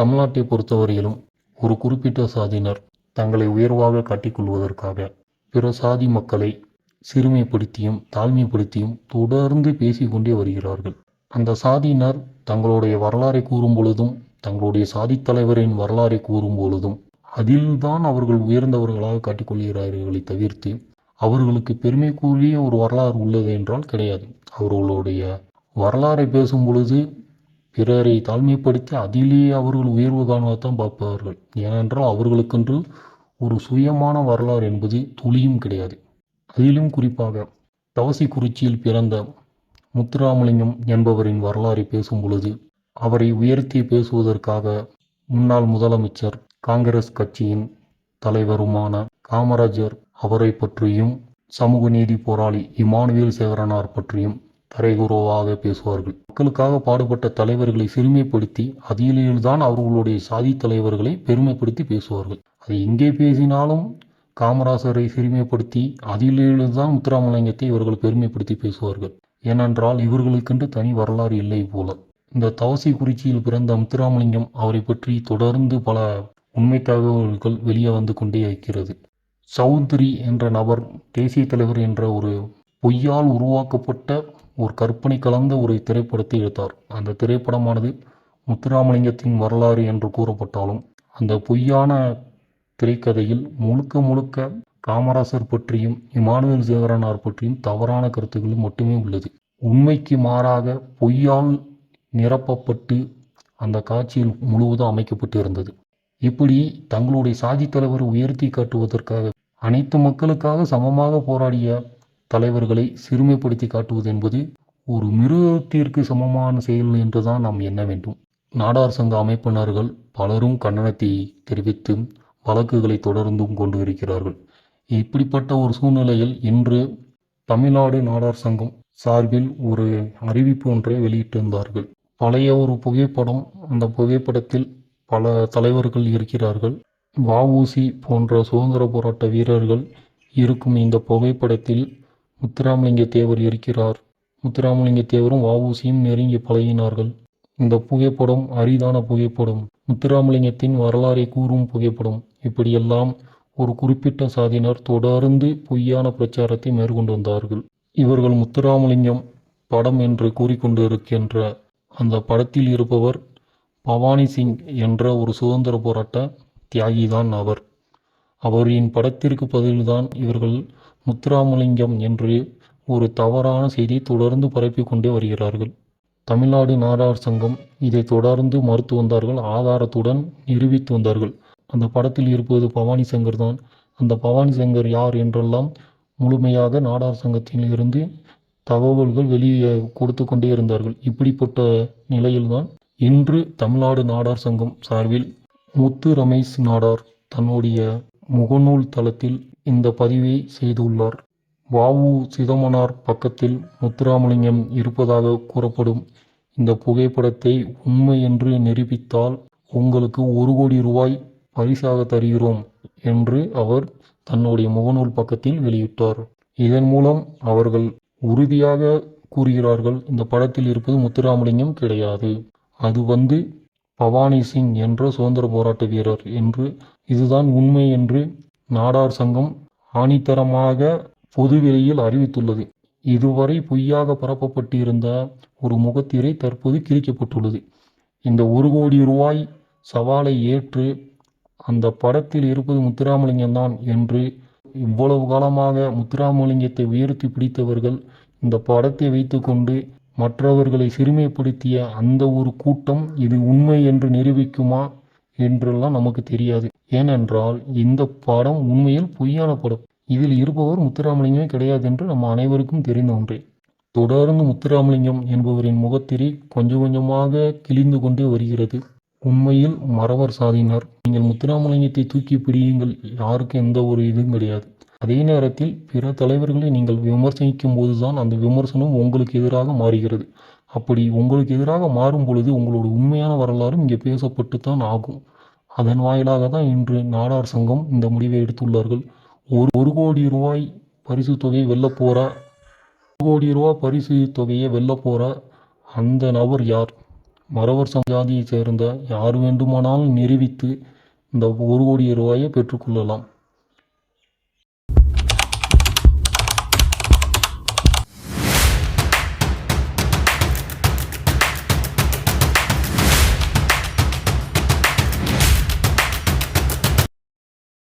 தமிழ்நாட்டை பொறுத்தவரையிலும் ஒரு குறிப்பிட்ட சாதியினர் தங்களை உயர்வாக காட்டிக்கொள்வதற்காக பிற சாதி மக்களை சிறுமைப்படுத்தியும் தாழ்மைப்படுத்தியும் தொடர்ந்து பேசிக்கொண்டே வருகிறார்கள். அந்த சாதியினர் தங்களுடைய வரலாறை கூறும் பொழுதும் தங்களுடைய சாதி தலைவரின் வரலாறை கூறும் பொழுதும் அதில்தான் அவர்கள் உயர்ந்தவர்களாக காட்டிக்கொள்கிறார்களே தவிர்த்து அவர்களுக்கு பெருமைக்குரிய ஒரு வரலாறு உள்ளது என்றால் கிடையாது. அவர்களுடைய வரலாறை பேசும் பொழுது பிறரை தாழ்மைப்படுத்தி அதிலேயே அவர்கள் உயர்வு காணுவத்தான் பார்ப்பார்கள் ஏனென்றால் அவர்களுக்கென்று ஒரு சுயமான வரலாறு என்பது துளியும் கிடையாது. அதிலும் குறிப்பாக தவசிக்குறிச்சியில் பிறந்த முத்துராமலிங்கம் என்பவரின் வரலாறை பேசும் பொழுது அவரை உயர்த்தி பேசுவதற்காக முன்னாள் முதலமைச்சர் காங்கிரஸ் கட்சியின் தலைவருமான காமராஜர் அவரை பற்றியும் சமூக நீதி போராளி இமானுவேல் சேகரனார் பற்றியும் தரைகுறவாக பேசுவார்கள். மக்களுக்காக பாடுபட்ட தலைவர்களை சிறுமைப்படுத்தி அதிலேதான் அவர்களுடைய சாதி தலைவர்களை பெருமைப்படுத்தி பேசுவார்கள். அது எங்கே பேசினாலும் காமராசரை சிறுமைப்படுத்தி அதிலேதான் முத்துராமலிங்கத்தை இவர்கள் பெருமைப்படுத்தி பேசுவார்கள். ஏனென்றால் இவர்களுக்கென்று தனி வரலாறு இல்லை போல. இந்த தவசி குறிச்சியில் பிறந்த முத்துராமலிங்கம் அவரை பற்றி தொடர்ந்து பல உண்மை தகவல்கள் வெளியே வந்து கொண்டே இருக்கிறது. சௌத்ரி என்ற நபர் தேசிய தலைவர் என்ற ஒரு பொய்யால் உருவாக்கப்பட்ட ஒரு கற்பனை கலந்த ஒரு திரைப்படத்தை எடுத்தார். அந்த திரைப்படமானது முத்துராமலிங்கத்தின் வரலாறு என்று கூறப்பட்டாலும் அந்த பொய்யான திரைக்கதையில் முழுக்க முழுக்க காமராசர் பற்றியும் இமானுவேல் சேகரனார் பற்றியும் தவறான கருத்துக்கள் மட்டுமே உள்ளது. உண்மைக்கு மாறாக பொய்யால் நிரப்பப்பட்டு அந்த காட்சியில் முழுவதும் அமைக்கப்பட்டு இருந்தது இப்படி தங்களுடைய சாதி தலைவரை உயர்த்தி காட்டுவதற்காக அனைத்து மக்களுக்காக சமமாக போராடிய தலைவர்களை சிறுமைப்படுத்தி காட்டுவது என்பது ஒரு மிருகத்திற்கு சமமான செயல் என்றுதான் நாம் எண்ண வேண்டும். நாடார் சங்க அமைப்பினர்கள் பலரும் கண்டனத்தை தெரிவித்து வழக்குகளை தொடர்ந்தும் கொண்டு இருக்கிறார்கள். இப்படிப்பட்ட ஒரு சூழ்நிலையில் இன்று தமிழ்நாடு நாடார் சங்கம் சார்பில் ஒரு அறிவிப்பு ஒன்றை வெளியிட்டிருந்தார்கள். பழைய ஒரு புகைப்படம் அந்த புகைப்படத்தில் பல தலைவர்கள் இருக்கிறார்கள். வஉசி போன்ற சுதந்திர போராட்ட வீரர்கள் இருக்கும் இந்த புகைப்படத்தில் முத்துராமலிங்க தேவர் இருக்கிறார். முத்துராமலிங்க தேவரும் வஉசியும் நெருங்கி பழகினார்கள். இந்த புகைப்படம் அரிதான புகைப்படம். முத்துராமலிங்கத்தின் வரலாறை கூறும் புகைப்படம். இப்படியெல்லாம் ஒரு குறிப்பிட்ட சாதியினர் தொடர்ந்து பொய்யான பிரச்சாரத்தை மேற்கொண்டு வந்தார்கள் இவர்கள் முத்துராமலிங்கம் படம் என்று கூறிக்கொண்டிருக்கின்ற அந்த படத்தில் இருப்பவர் பவானி சிங் என்ற ஒரு சுதந்திர போராட்ட தியாகிதான் அவர். அவரின் படத்திற்கு பதில்தான் இவர்கள் முத்துராமலிங்கம் என்று ஒரு தவறான செய்தி தொடர்ந்து பரப்பி கொண்டே வருகிறார்கள். தமிழ்நாடு நாடார் சங்கம் இதை தொடர்ந்து மறுத்து வந்தார்கள். ஆதாரத்துடன் நிரூபித்து வந்தார்கள். அந்த படத்தில் இருப்பது பவானி சங்கர் தான். அந்த பவானி சங்கர் யார் என்றெல்லாம் முழுமையாக நாடார் சங்கத்தில் இருந்து தகவல்கள் வெளியே கொடுத்து கொண்டே இருந்தார்கள். இப்படிப்பட்ட நிலையில்தான் இன்று தமிழ்நாடு நாடார் சங்கம் சார்பில் முத்து ரமேஷ் நாடார் தன்னுடைய முகநூல் தளத்தில் இந்த பதிவை செய்துள்ளார். வாவு சிதமனார் பக்கத்தில் முத்துராமலிங்கம் இருப்பதாக கூறப்படும் இந்த புகைப்படத்தை உண்மை என்று நிரூபித்தால் உங்களுக்கு ஒரு கோடி ரூபாய் பரிசாக தருகிறோம் என்று அவர் தன்னுடைய முகநூல் பக்கத்தில் வெளியிட்டார். இதன் மூலம் அவர்கள் உறுதியாக கூறுகிறார்கள் இந்த படத்தில் இருப்பது முத்துராமலிங்கம் கிடையாது. அது வந்து பவானி சிங் என்ற சுதந்திர போராட்ட வீரர் என்று இதுதான் உண்மை என்று நாடார் சங்கம் ஆணித்தரமாக பொதுவெளியில் அறிவித்துள்ளது. இதுவரை பொய்யாக பரப்பப்பட்டிருந்த ஒரு முகத்திரை தற்போது கிழிக்கப்பட்டுள்ளது. இந்த ஒரு கோடி ரூபாய் சவாலை ஏற்று அந்த படத்தில் இருப்பது முத்துராமலிங்கம் தான் என்று இவ்வளவு காலமாக முத்துராமலிங்கத்தை உயர்த்தி பிடித்தவர்கள் இந்த படத்தை வைத்துக்கொண்டு மற்றவர்களை சிறுமைப்படுத்திய அந்த ஒரு கூட்டம் இது உண்மை என்று நிரூபிக்குமா என்றெல்லாம் நமக்கு தெரியாது. ஏனென்றால் இந்த படம் உண்மையில் பொய்யான படம் இதில் இருப்பவர் முத்துராமலிங்கமே கிடையாது என்று நம்ம அனைவருக்கும் தெரிந்த ஒன்றே. தொடர்ந்து முத்துராமலிங்கம் என்பவரின் முகத்திரி கொஞ்சம் கொஞ்சமாக கிழிந்து கொண்டே வருகிறது. உண்மையில் மறவர் சாதியினர். நீங்கள் முத்துராமலிங்கத்தை தூக்கி பிடியுங்கள். யாருக்கும் எந்த ஒரு இதுவும் கிடையாது. அதே நேரத்தில் பிற தலைவர்களை நீங்கள் விமர்சிக்கும் போதுதான் அந்த விமர்சனம் உங்களுக்கு எதிராக மாறுகிறது. அப்படி உங்களுக்கு எதிராக மாறும் பொழுது உங்களோட உண்மையான வரலாறும் இங்கே பேசப்பட்டு தான் ஆகும். அதன் வாயிலாக தான் இன்று நாடார் சங்கம் இந்த முடிவை எடுத்துள்ளார்கள். ஒரு ஒரு கோடி ரூபாய் பரிசு தொகையை வெல்ல ஒரு கோடி ரூபாய் பரிசு தொகையை வெல்ல அந்த நபர் யார்? மறவர் சஞ்சாதியைச் சேர்ந்த யார் வேண்டுமானாலும் நிரூபித்து இந்த ஒரு கோடி ரூபாயை பெற்றுக்கொள்ளலாம்